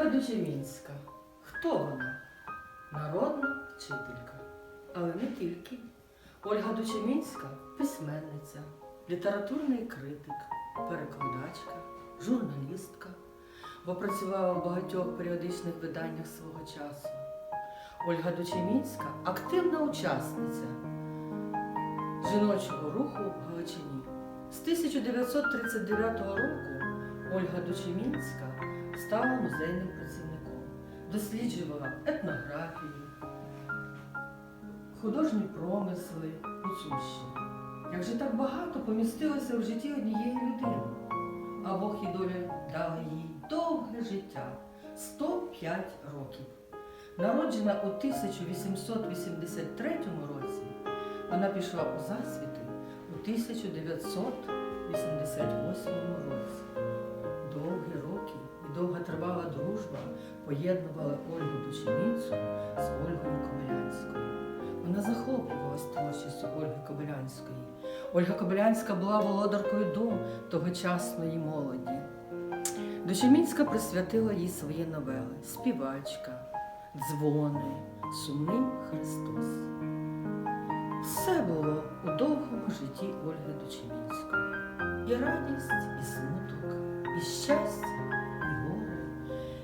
Ольга Дучемінська. Хто вона? Народна вчителька. Але не тільки. Ольга Дучемінська письменниця, літературний критик, перекладачка, журналістка, бо працювала в багатьох періодичних виданнях свого часу. Ольга Дучемінська активна учасниця жіночого руху в Галичині. З 1939 року Ольга Дучемінська стала музейним працівником, досліджувала етнографію, художні промисли, Гуцульщини. Як же так багато помістилося в житті однієї людини, а Бог і доля дала їй довге життя 105 років. Народжена у 1883 році, вона пішла у засвіти у 1988 році. Довготривала дружба поєднувала Ольгу Дучемінцю з Ольгою Кобилянською. Вона захоплювалась творчістю Ольги Кобилянської. Ольга Кобилянська була володаркою дум тогочасної молоді. Дучемінська присвятила їй свої новели Співачка, Дзвони, Сумний Христос. Все було у довгому житті Ольги Дучемінської. І радість, і смуток, і щастя,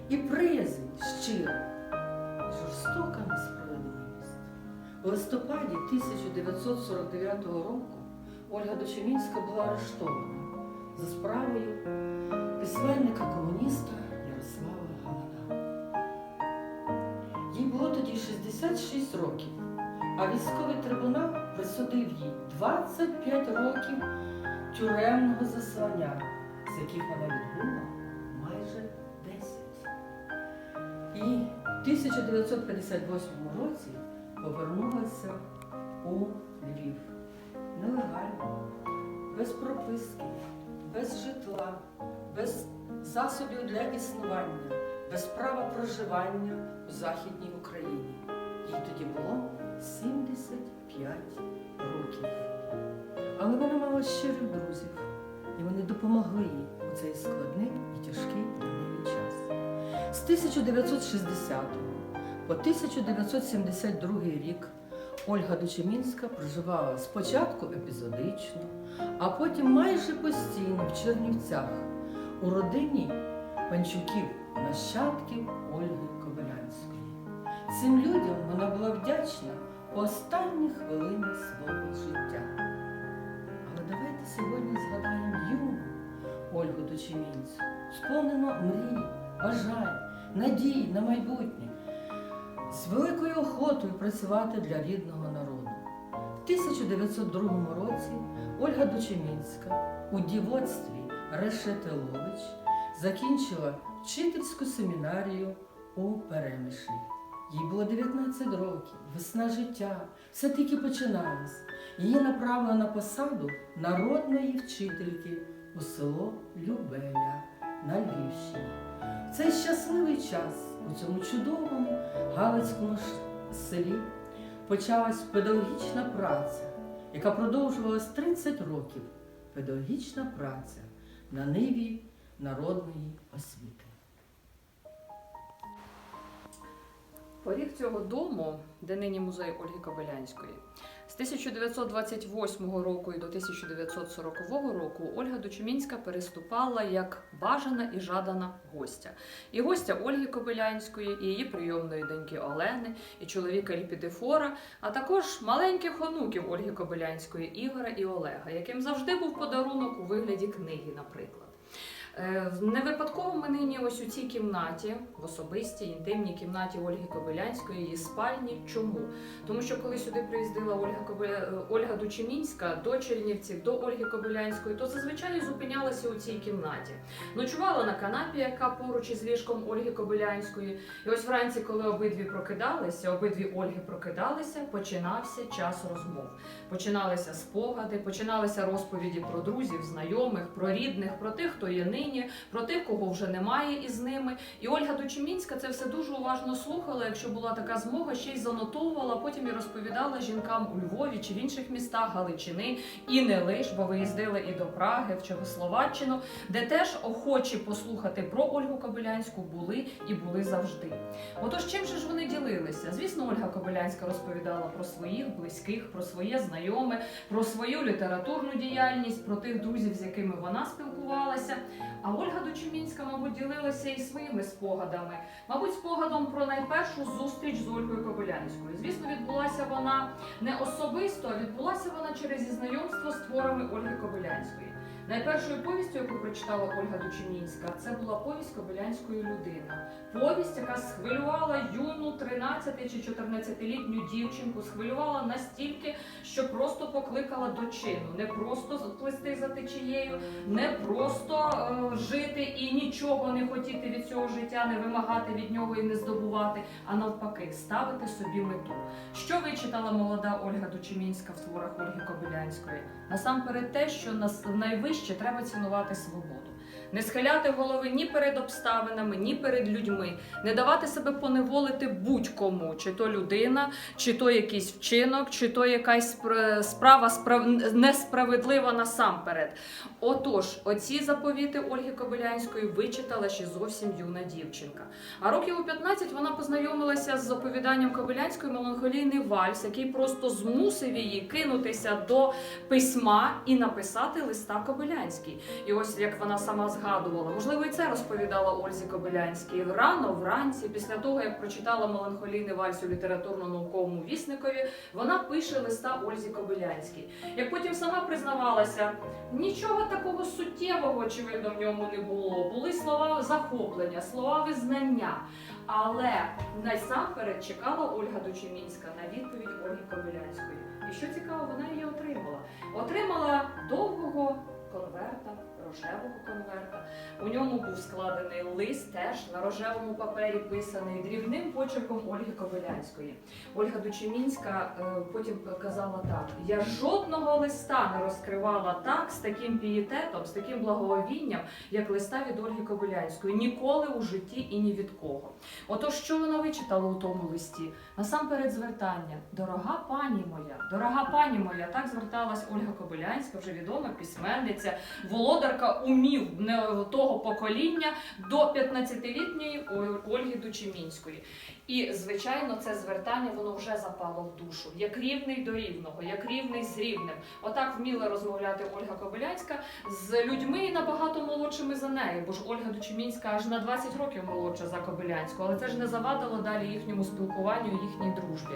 і приязнь щира, жорстока несправедливість. У листопаді 1949 року Ольга Дочемінська була арештована за справою письменника-комуніста Ярослава Галана. Їй було тоді 66 років, а військовий трибунал присудив їй 25 років тюремного заслання, з яких вона відбула 1958 році повернулася у Львів. Нелегально, без прописки, без житла, без засобів для існування, без права проживання у Західній Україні. Їй тоді було 75 років. Але вона мала щирих друзів, і вони допомогли їй у цей складний і тяжкий. З 1960 по 1972 рік Ольга Дочемінська проживала спочатку епізодично, а потім майже постійно в Чернівцях у родині панчуків нащадків Ольги Кобилянської. Цим людям вона була вдячна по останні хвилини свого життя. Але давайте сьогодні згадаємо юну Ольгу Дочемінцю, сповнено мрій, бажань, надій на майбутнє, з великою охотою працювати для рідного народу. В 1902 році Ольга Дочемінська у дівоцтві Решетилович закінчила вчительську семінарію у Перемишлі. Їй було 19 років, весна життя, все тільки починалось. Її направили на посаду народної вчительки у село Любеля на Львівщині. В цей щасливий час у цьому чудовому Галицькому селі почалась педагогічна праця, яка продовжувалась 30 років. Педагогічна праця на ниві народної освіти. Поріг цього дому, де нині музей Ольги Кобилянської, 1928 року і до 1940 року Ольга Дочумінська переступала як бажана і жадана гостя. І гостя Ольги Кобилянської, і її прийомної доньки Олени, і чоловіка Ліпідифора, а також маленьких онуків Ольги Кобилянської Ігора і Олега, яким завжди був подарунок у вигляді книги, наприклад. Е, Не випадково ми нині ось у цій кімнаті, в особистій інтимній кімнаті Ольги Кобилянської, її спальні. Чому? Тому що коли сюди приїздила Ольга Кобиля... е, Ольга Дучемінська до Чернівців, до Ольги Кобилянської, то зазвичай зупинялася у цій кімнаті. Ночувала на канапі, яка поруч із ліжком Ольги Кобилянської. І ось вранці, коли обидві прокидалися, обидві Ольги прокидалися, починався час розмов. Починалися спогади, починалися розповіді про друзів, знайомих, про рідних, про тих, хто є нині. Нині, про тих, кого вже немає із ними. І Ольга Дочемінська це все дуже уважно слухала. Якщо була така змога, ще й занотовувала, потім і розповідала жінкам у Львові чи в інших містах Галичини, і не лиш, бо виїздили і до Праги, в Чехословаччину, де теж охочі послухати про Ольгу Кобилянську були і були завжди. Отож, чим же ж вони ділилися? Звісно, Ольга Кобилянська розповідала про своїх близьких, про своє знайоме, про свою літературну діяльність, про тих друзів, з якими вона спілкувалася. А Ольга Дочумінська, мабуть, ділилася і своїми спогадами. Мабуть, спогадом про найпершу зустріч з Ольгою Кобилянською. Звісно, відбулася вона не особисто, а відбулася вона через її знайомство з творами Ольги Кобилянської. Найпершою повістю, яку прочитала Ольга Дучинінська, це була повість Кобилянської людина. Повість, яка схвилювала юну 13 чи 14-літню дівчинку, схвилювала настільки, що просто покликала до чину, не просто плисти за течією, не просто е, жити і нічого не хотіти від цього життя, не вимагати від нього і не здобувати, а навпаки, ставити собі мету. Що вичитала молода Ольга Дочемінська в творах Ольги Кобилянської? Насамперед те, що нас найвище треба цінувати свободу. Не схиляти голови ні перед обставинами, ні перед людьми, не давати себе поневолити будь-кому, чи то людина, чи то якийсь вчинок, чи то якась справа справ... несправедлива насамперед. Отож, оці заповіти Ольги Кобилянської вичитала ще зовсім юна дівчинка. А років у 15 вона познайомилася з оповіданням Кобилянської меланхолійний вальс, який просто змусив її кинутися до письма і написати листа Кобилянській. І ось як вона сама згадувала, можливо, і це розповідала Ользі Кобилянській. Рано вранці, після того як прочитала меланхолійний вальс у літературно-науковому вісникові, вона пише листа Ользі Кобилянській. Як потім сама признавалася, нічого такого суттєвого, очевидно, в ньому не було. Були слова захоплення, слова визнання. Але насамперед чекала Ольга Дочемінська на відповідь Ольги Кобилянської. І що цікаво, вона її отримала. Отримала довгого конверта, рожевого конверта. У ньому був складений лист, теж на рожевому папері писаний дрібним почерком Ольги Кобилянської. Ольга Дочемінська е, потім казала так: я жодного листа не розкривала так з таким пієтетом, з таким благовінням, як листа від Ольги Кобилянської. Ніколи у житті і ні від кого. Отож, що вона вичитала у тому листі? Насамперед звертання. Дорога пані моя, дорога пані моя, так зверталась Ольга Кобилянська, вже відома письменниця, володарка умів того покоління до 15-літньої Ольги Дучемінської. І, звичайно, це звертання воно вже запало в душу, як рівний до рівного, як рівний з рівним. Отак вміла розмовляти Ольга Кобилянська з людьми набагато молодшими за нею, бо ж Ольга Дучемінська аж на 20 років молодша за Кобилянську, але це ж не завадило далі їхньому спілкуванню, їхній дружбі.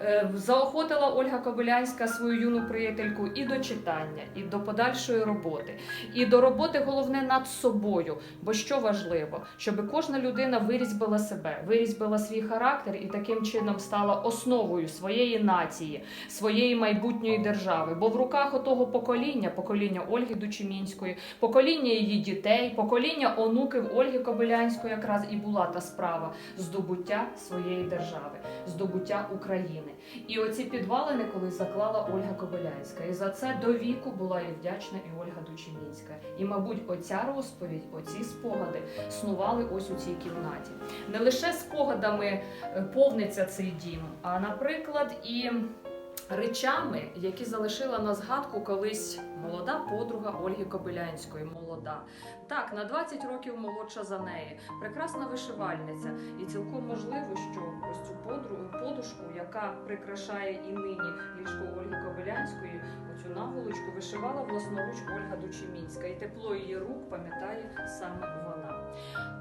Е, Заохотила Ольга Кобилянська свою юну приятельку і до читання, і до подальшої роботи, і до роботи головне над собою. Бо що важливо, щоб кожна людина вирізбила себе, вирізбила свій характер і таким чином стала основою своєї нації, своєї майбутньої держави. Бо в руках отого покоління, покоління Ольги Дучемінської, покоління її дітей, покоління онуків Ольги Кобилянської, якраз і була та справа здобуття своєї держави, здобуття України. І оці підвалини, коли заклала Ольга Кобилянська, і за це до віку була і вдячна і Ольга Дучемінська. І, мабуть, оця розповідь, оці спогади снували ось у цій кімнаті. Не лише спогадами е, повниться цей дім, а наприклад, і речами, які залишила на згадку колись молода подруга Ольги Кобилянської. Молода. Так, на 20 років молодша за неї, прекрасна вишивальниця. І цілком можливо, що ось цю подушку, яка прикрашає і нині ліжко Ольги Кобилянської, оцю наволочку вишивала власноруч Ольга Дучемінська. І тепло її рук пам'ятає саме.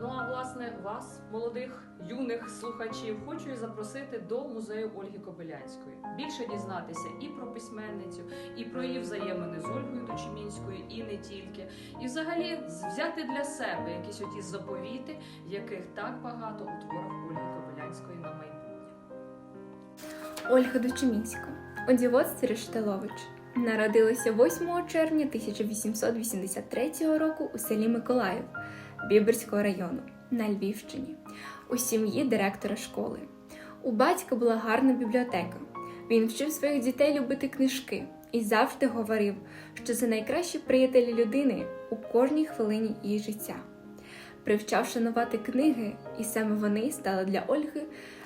Ну а власне вас, молодих юних слухачів, хочу і запросити до музею Ольги Кобилянської. Більше дізнатися і про письменницю, і про її взаємини з Ольгою Дочемінською, і не тільки. І взагалі взяти для себе якісь оті заповіти, яких так багато у творах Ольги Кобилянської на майбутнє. Ольга Дочемінська у дівоцтві Народилася 8 червня 1883 року у селі Миколаїв Біберського району на Львівщині у сім'ї директора школи. У батька була гарна бібліотека. Він вчив своїх дітей любити книжки і завжди говорив, що це найкращі приятелі людини у кожній хвилині її життя. Привчав шанувати книги, і саме вони стали для Ольги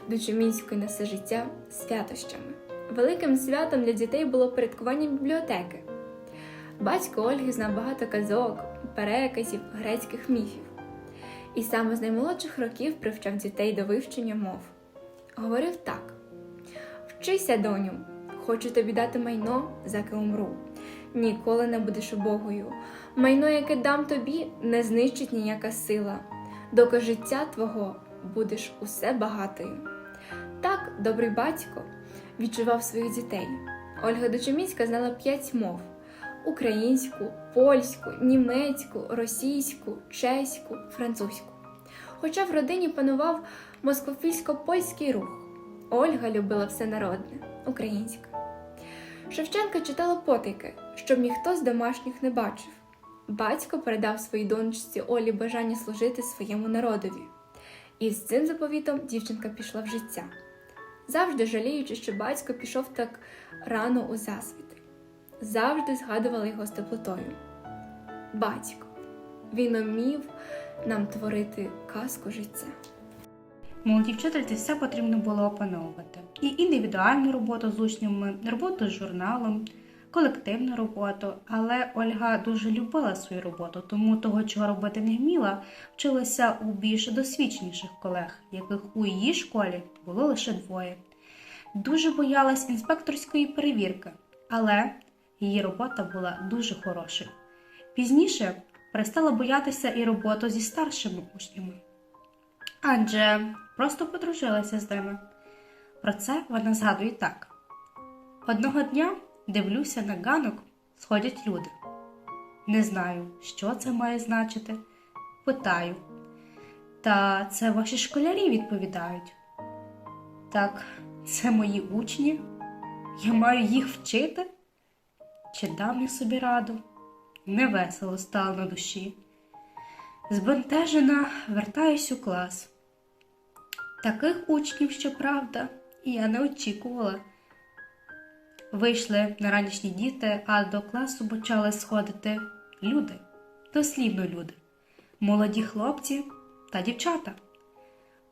Дучемінської на все життя святощами. Великим святом для дітей було порядкування бібліотеки. Батько Ольги знав багато казок, переказів, грецьких міфів. І саме з наймолодших років привчав дітей до вивчення мов. Говорив так: Вчися, доню, хочу тобі дати майно, заки умру. Ніколи не будеш убогою. Майно, яке дам тобі, не знищить ніяка сила. Доки життя твого будеш усе багатою. Так, добрий батько відчував своїх дітей. Ольга Дочеміцька знала п'ять мов: українську, польську, німецьку, російську, чеську, французьку. Хоча в родині панував москофільсько-польський рух, Ольга любила все народне, українське. Шевченка читала потайки, щоб ніхто з домашніх не бачив. Батько передав своїй донечці Олі бажання служити своєму народові. І з цим заповітом дівчинка пішла в життя, завжди жаліючи, що батько пішов так рано у засвіт. Завжди згадувала його з теплотою. Батько, він умів нам творити казку життя. Молодій вчительці все потрібно було опановувати. І індивідуальну роботу з учнями, роботу з журналом, колективну роботу. Але Ольга дуже любила свою роботу, тому того, чого робити не вміла, вчилася у більш досвідченіших колег, яких у її школі було лише двоє. Дуже боялась інспекторської перевірки, але її робота була дуже хорошою. Пізніше перестала боятися і роботу зі старшими учнями адже просто подружилася з ними. Про це вона згадує так: одного дня дивлюся на ганок, сходять люди. Не знаю, що це має значити. Питаю. Та це ваші школярі відповідають. Так, це мої учні. Я маю їх вчити? Чи дам я собі раду? Невесело стало на душі. Збентежена, вертаюсь у клас. Таких учнів, щоправда, я не очікувала. Вийшли на ранішні діти, а до класу почали сходити люди, дослівно люди, молоді хлопці та дівчата.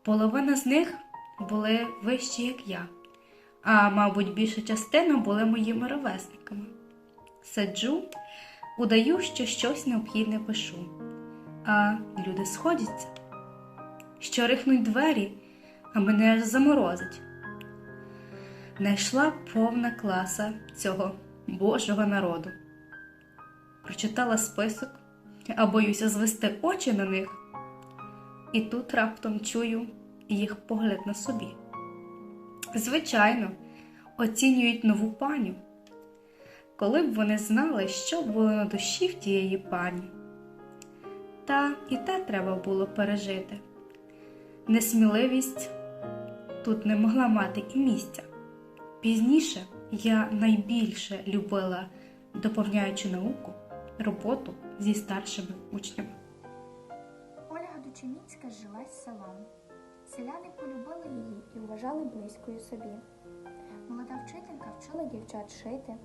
Половина з них були вищі, як я, а мабуть, більша частина були моїми ровесниками. Сиджу, удаю, що щось необхідне пишу а люди сходяться. Що рихнуть двері, а мене аж заморозить. Найшла повна класа цього Божого народу. Прочитала список, а боюся звести очі на них. І тут раптом чую їх погляд на собі. Звичайно, оцінюють нову паню. Коли б вони знали, що було на душі в тієї пані. Та і те треба було пережити. Несміливість тут не могла мати і місця. Пізніше я найбільше любила, доповняючи науку, роботу зі старшими учнями. Ольга Дучемінська зжилась селом. Селяни полюбили її і вважали близькою собі. Молода вчителька вчила дівчат шити,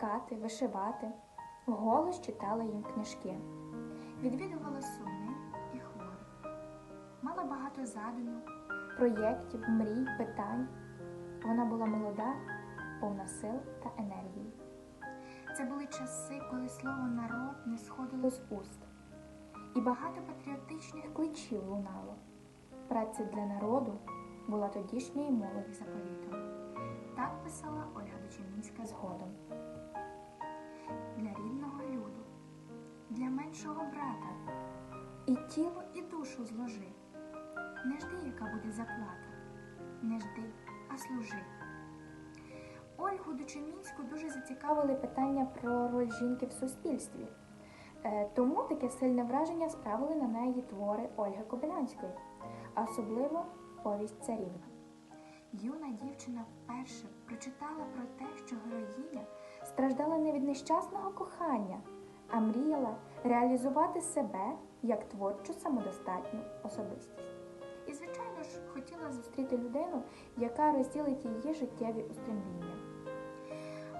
ткати, вишивати, вголос читала їм книжки, відвідувала сумни і хвори. Мала багато задумів, проєктів, мрій, питань. Вона була молода, повна сил та енергії. Це були часи, коли слово народ не сходило з уст і багато патріотичних кличів лунало. Праця для народу була тодішньою молоді заповітом. Так писала Ольга Дочемінська згодом. Для рідного люду, для меншого брата. І тіло, і душу зложи. Не жди, яка буде заплата. Не жди, а служи. Ольгу Дочемінську дуже зацікавили питання про роль жінки в суспільстві. Е, Тому таке сильне враження справили на неї твори Ольги Кобилянської, особливо повість царівна. Юна дівчина вперше прочитала про те, що героїня страждала не від нещасного кохання, а мріяла реалізувати себе як творчу самодостатню особистість. І, звичайно ж, хотіла зустріти людину, яка розділить її життєві устремління.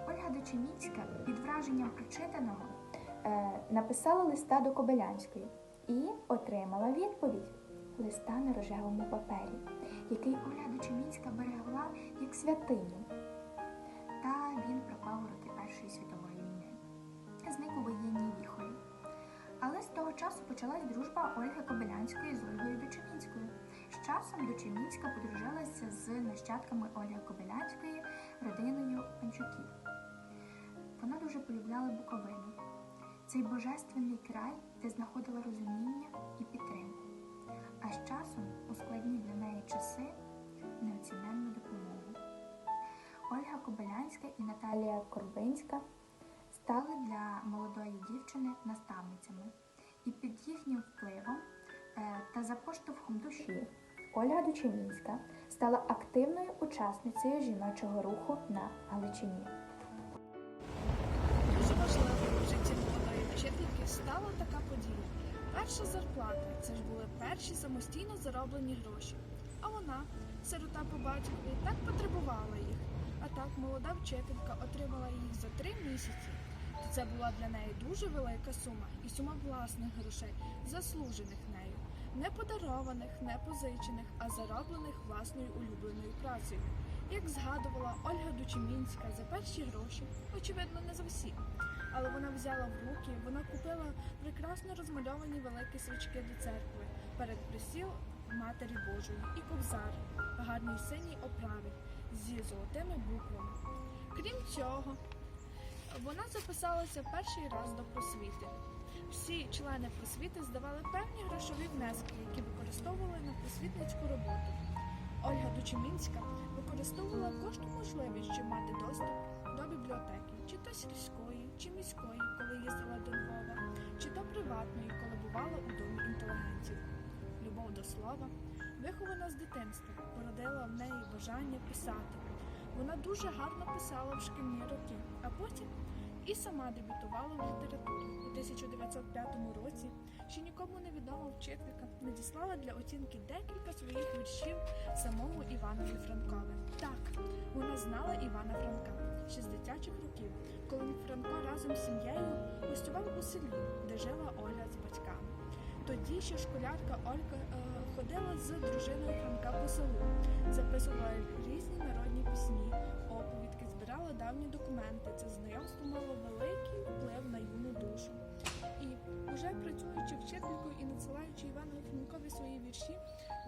Ольга Дочемінська під враженням прочитаного е, написала листа до Кобилянської і отримала відповідь листа на рожевому папері, який Оля Дочемінська берегла як святиню. Та він пропав у роки Першої світової війни. Зник у воєнній віхолі. Але з того часу почалась дружба Ольги Кобилянської з Ольгою Дочемінською. З часом Дочемінська подружилася з нащадками Ольги Кобилянської, родиною Панчуків. Вона дуже полюбляла Буковину. Цей божественний край, де знаходила розуміння і підтримку. А Корбинська стали для молодої дівчини наставницями. І під їхнім впливом е, та за поштовхом душі Ольга Дочемінська стала активною учасницею жіночого руху на Галичині. Дуже важливою в житті молодої вчительки стала така подія. Перша зарплата це ж були перші самостійно зароблені гроші. А вона, сирота по батькові, так потребувала їх. Так молода вчителька отримала їх за три місяці. То це була для неї дуже велика сума і сума власних грошей, заслужених нею, не подарованих, не позичених, а зароблених власною улюбленою працею. Як згадувала Ольга Дучемінська за перші гроші, очевидно, не за всі. Але вона взяла в руки, вона купила прекрасно розмальовані великі свічки до церкви перед присіл Матері Божої і ковзар гарній синій оправі зі золотими буквами. Крім цього, вона записалася перший раз до просвіти. Всі члени просвіти здавали певні грошові внески, які використовували на просвітницьку роботу. Ольга Дучемінська використовувала кожну можливість, щоб мати доступ до бібліотеки, чи то сільської, чи міської, коли їздила до Львова, чи то приватної, коли бувала у домі інтелігенців. Любов до слова, вихована з дитинства, породила в неї бажання писати. Вона дуже гарно писала в шкільні роки, а потім і сама дебютувала в літературі. У 1905 році ще нікому невідома вчителька надіслала для оцінки декілька своїх віршів самому Іванові Франкові. Так, вона знала Івана Франка ще з дитячих років, коли Франко разом з сім'єю гостював у селі, де жила Оля з батьками. Тоді ще школярка Ольга е, ходила з дружиною Франка по селу, записувала різні народні пісні, оповідки, збирала давні документи. Це знайомство мало великий вплив на юну душу. І уже працюючи вчителькою і надсилаючи Іванові Франкові свої вірші,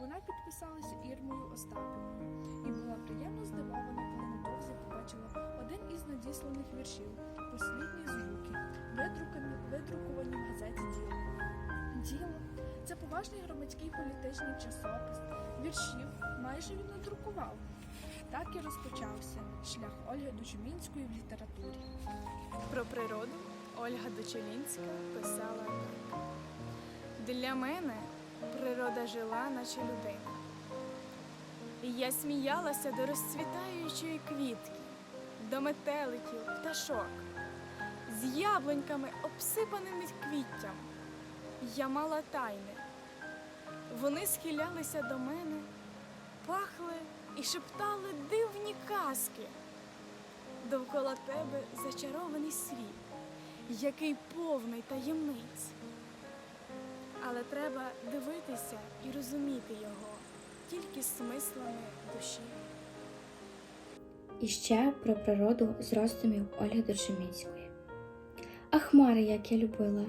вона підписалася Ірмою Остапівною і була приємно здивована, коли невдовзі побачила один із надісланих віршів Послідні звуки, видрукані, видруковані в газеті Діло. Діло це поважний громадський політичний часопис. Віршів майже він надрукував. Так і розпочався шлях Ольги Дучумінської в літературі. Про природу Ольга Дочелінська писала. Для мене природа жила, наче людина. І я сміялася до розцвітаючої квітки, до метеликів, пташок, з яблуньками, обсипаними квіттям. Я мала тайни. Вони схилялися до мене, пахли і шептали дивні казки. Довкола тебе зачарований світ, який повний таємниць. Але треба дивитися і розуміти його тільки смислами душі. І ще про природу з роздумів Ольги Дочемінської. А хмари, як я любила,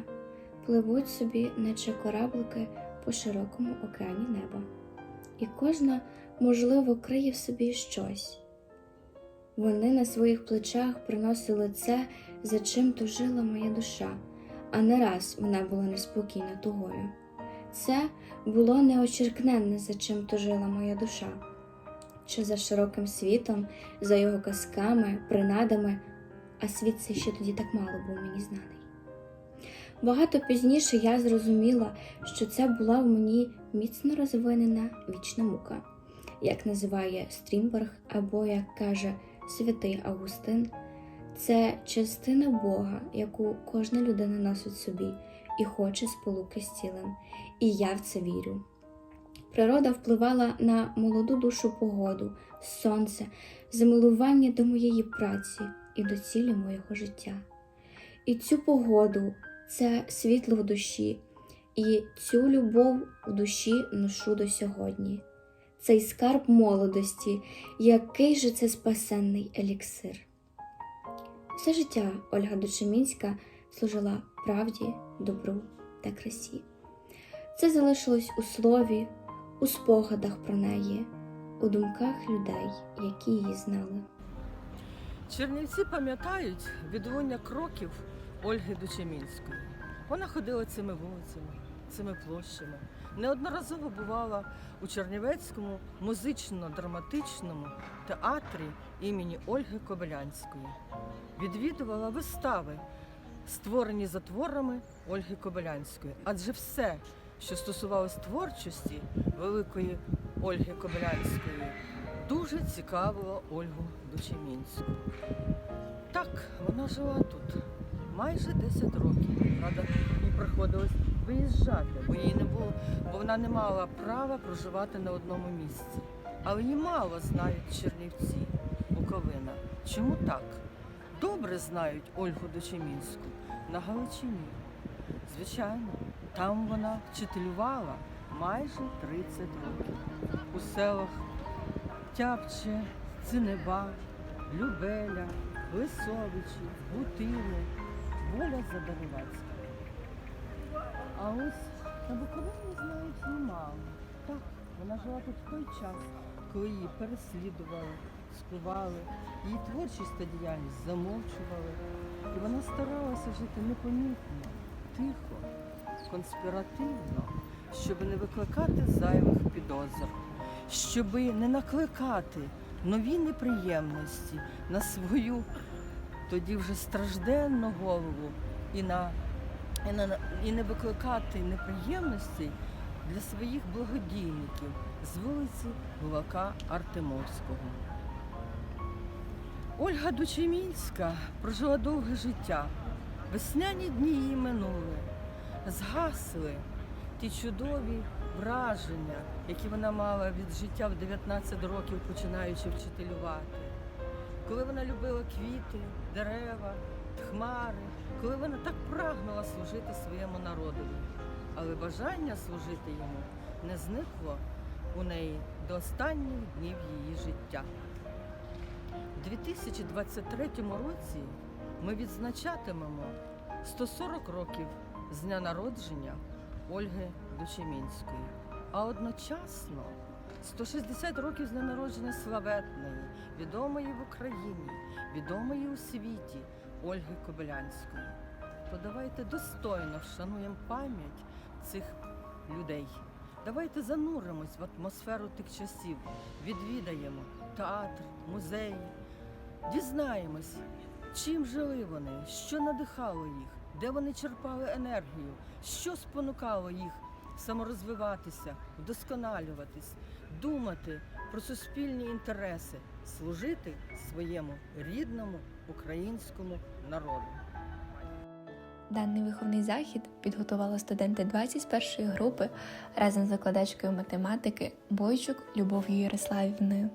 пливуть собі, наче кораблики по широкому океані неба. І кожна, можливо, криє в собі щось. Вони на своїх плечах приносили це, за чим тужила моя душа, а не раз вона була неспокійна тугою. Це було неочеркненне, за чим тужила моя душа, що за широким світом, за його казками, принадами, а світ цей ще тоді так мало був мені знаний. Багато пізніше я зрозуміла, що це була в мені міцно розвинена вічна мука, як називає Стрімберг, або як каже святий Августин, це частина Бога, яку кожна людина носить собі і хоче сполуки з цілим. І я в це вірю. Природа впливала на молоду душу погоду, сонце, замилування до моєї праці, і доцілимо його життя. І цю погоду, це світло в душі, і цю любов в душі ношу до сьогодні. Цей скарб молодості, який же це спасенний еліксир. Все життя Ольга Дочемінська служила правді, добру та красі. Це залишилось у слові, у спогадах про неї, у думках людей, які її знали. Чернівці пам'ятають відлуння кроків Ольги Дучемінської. Вона ходила цими вулицями, цими площами. Неодноразово бувала у Чернівецькому музично-драматичному театрі імені Ольги Кобилянської. Відвідувала вистави, створені за творами Ольги Кобилянської. Адже все, що стосувалось творчості великої Ольги Кобилянської, дуже цікавило Ольгу Дучемінську. Так, вона жила тут майже 10 років. Правда, їй приходилось виїжджати, бо їй не було, бо вона не мала права проживати на одному місці. Але її мало знають Чернівці, Буковина. Чому так? Добре знають Ольгу Дочемінську на Галичині. Звичайно, там вона вчителювала майже 30 років у селах Тяпче, Цинеба, Любеля, Лисовичі, Бутини, Воля Задарувацька. А ось на Буковині знають немало. Так, вона жила тут в той час, коли її переслідували, скували, її творчість та діяльність замовчували. І вона старалася жити непомітно, тихо, конспіративно, щоб не викликати зайвих підозр щоби не накликати нові неприємності на свою тоді вже стражденну голову і, на, і, на, і не викликати неприємностей для своїх благодійників з вулиці Гулака Артемовського. Ольга Дучемінська прожила довге життя. Весняні дні її минули, згасли ті чудові враження, які вона мала від життя в 19 років, починаючи вчителювати. Коли вона любила квіти, дерева, хмари, коли вона так прагнула служити своєму народові. Але бажання служити йому не зникло у неї до останніх днів її життя. У 2023 році ми відзначатимемо 140 років з дня народження Ольги Дучемінської, а одночасно 160 років з дня народження славетної, відомої в Україні, відомої у світі Ольги Кобилянської. То давайте достойно вшануємо пам'ять цих людей. Давайте зануримось в атмосферу тих часів, відвідаємо театр, музеї, дізнаємось, чим жили вони, що надихало їх, де вони черпали енергію, що спонукало їх саморозвиватися, вдосконалюватись, думати про суспільні інтереси, служити своєму рідному українському народу. Даний виховний захід підготували студенти 21-ї групи разом з викладачкою математики Бойчук Любов'ю Ярославівною.